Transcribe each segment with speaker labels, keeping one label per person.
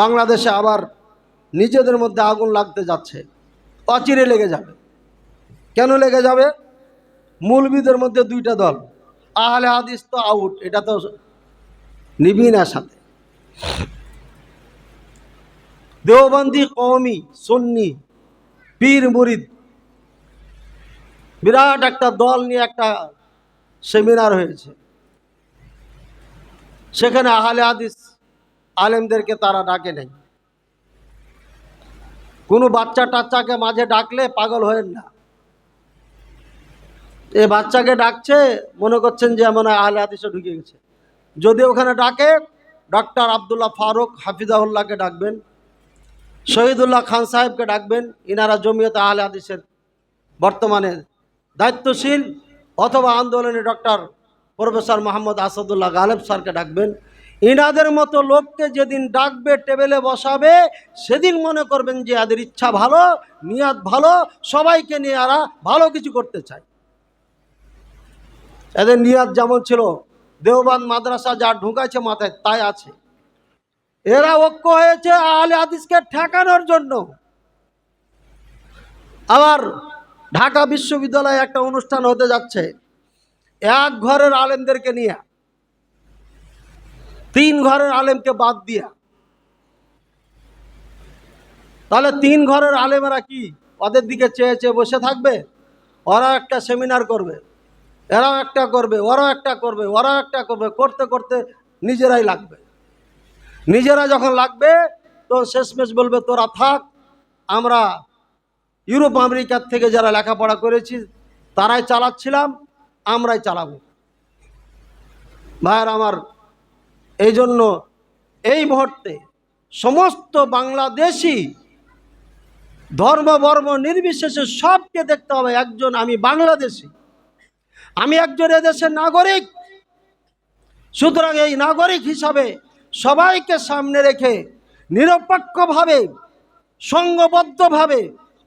Speaker 1: বাংলাদেশে আবার নিজেদের মধ্যে আগুন লাগতে যাচ্ছে। অচিরে লেগে যাবে। কেন লেগে যাবে? মূলবিদের মধ্যে দুইটা দল, আহলে হাদিস তো আউট এটা তো নিবি না সাথে। দেওবন্দি কওমি, সুন্নি, পীর, মুরিদ, বিরাট একটা দল নিয়ে একটা সেমিনার হয়েছে। সেখানে আহলে হাদিস আলেমদেরকে তারা ডাকে নেই। কোনো বাচ্চা টাচ্চাকে মাঝে ডাকলে পাগল হয়েন না। এ বাচ্চাকে ডাকছে, মনে করছেন যে মনে হয় আহলে হাদিসে ঢুকে গেছে। যদি ওখানে ডাকে, ডক্টর আবদুল্লাহ ফারুক হাফিজাহুল্লাহকে ডাকবেন, শহীদুল্লাহ খান সাহেবকে ডাকবেন, ইনারা জমিয়ত আহলে হাদিসের বর্তমানে দায়িত্বশীল, অথবা আন্দোলনে ডক্টর প্রফেসর মোহাম্মদ আসাদুল্লাহ গালেব স্যারকে ডাকবেন। ইনাদের মতো লোককে যেদিন ডাকবে, টেবিলে বসাবে, সেদিন মনে করবেন যে এদের ইচ্ছা ভালো, নিয়াত ভালো, সবাইকে নিয়ে এরা ভালো কিছু করতে চায়। এদের নিয়াত যেমন ছিল, দেওবান মাদ্রাসা যা ঢুকাইছে মাথায় তাই আছে। এরা ঐক্য হয়েছে আহলে হাদিসকে ঠেকানোর জন্য। আবার ঢাকা বিশ্ববিদ্যালয়ে একটা অনুষ্ঠান হতে যাচ্ছে, এক ঘরের আলেমদেরকে নিয়ে। তিন ঘরের আলেমকে বাদ দিয়া। তাহলে তিন ঘরের আলেমেরা কি? ওদের দিকে চেয়ে চেয়ে বসে থাকবে? ওরা একটা সেমিনার করবে। এরাও একটা করবে, ওরাও একটা করবে, ওরাও একটা করবে, করতে করতে নিজেরাই লাগবে। নিজেরা যখন লাগবে, তো শেষমেশ বলবে, তোরা থাক, আমরা ইউরোপ, আমেরিকার থেকে যারা লেখাপড়া করেছি, তারাই চালাচ্ছিলাম, আমরাই চালাবো। ভাইয়ের, আমার এই জন্য এই মুহূর্তে সমস্ত বাংলাদেশি ধর্ম বর্ম নির্বিশেষে সবকে দেখতে হবে, একজন আমি বাংলাদেশি। আমি একজন এদেশের নাগরিক। সুতরাং এই নাগরিক হিসাবে সবাইকে সামনে রেখে নিরপেক্ষভাবে সংঘবদ্ধভাবে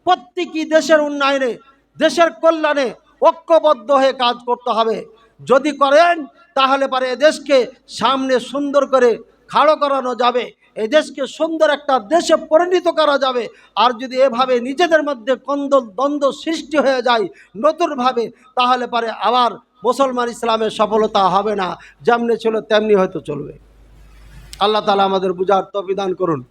Speaker 1: প্রত্যেকই দেশের উন্নয়নে, দেশের কল্যাণে ঐক্যবদ্ধ হয়ে কাজ করতে হবে। যদি করেন, তাহলে পরে এদেশকে সামনে সুন্দর করে খাড়ো করানো যাবে। এদেশকে সুন্দর একটা দেশে পরিণত করা যাবে। আর যদি এভাবে নিজেদের মধ্যে কন্দল, দ্বন্দ্ব সৃষ্টি হয়ে যায় নতুনভাবে, তাহলে পরে আবার মুসলমান ইসলামের সফলতা হবে না। যেমনি ছিল, তেমনি হয়তো চলবে। আল্লাহ তালা আমাদের বুঝার তবিদান করুন।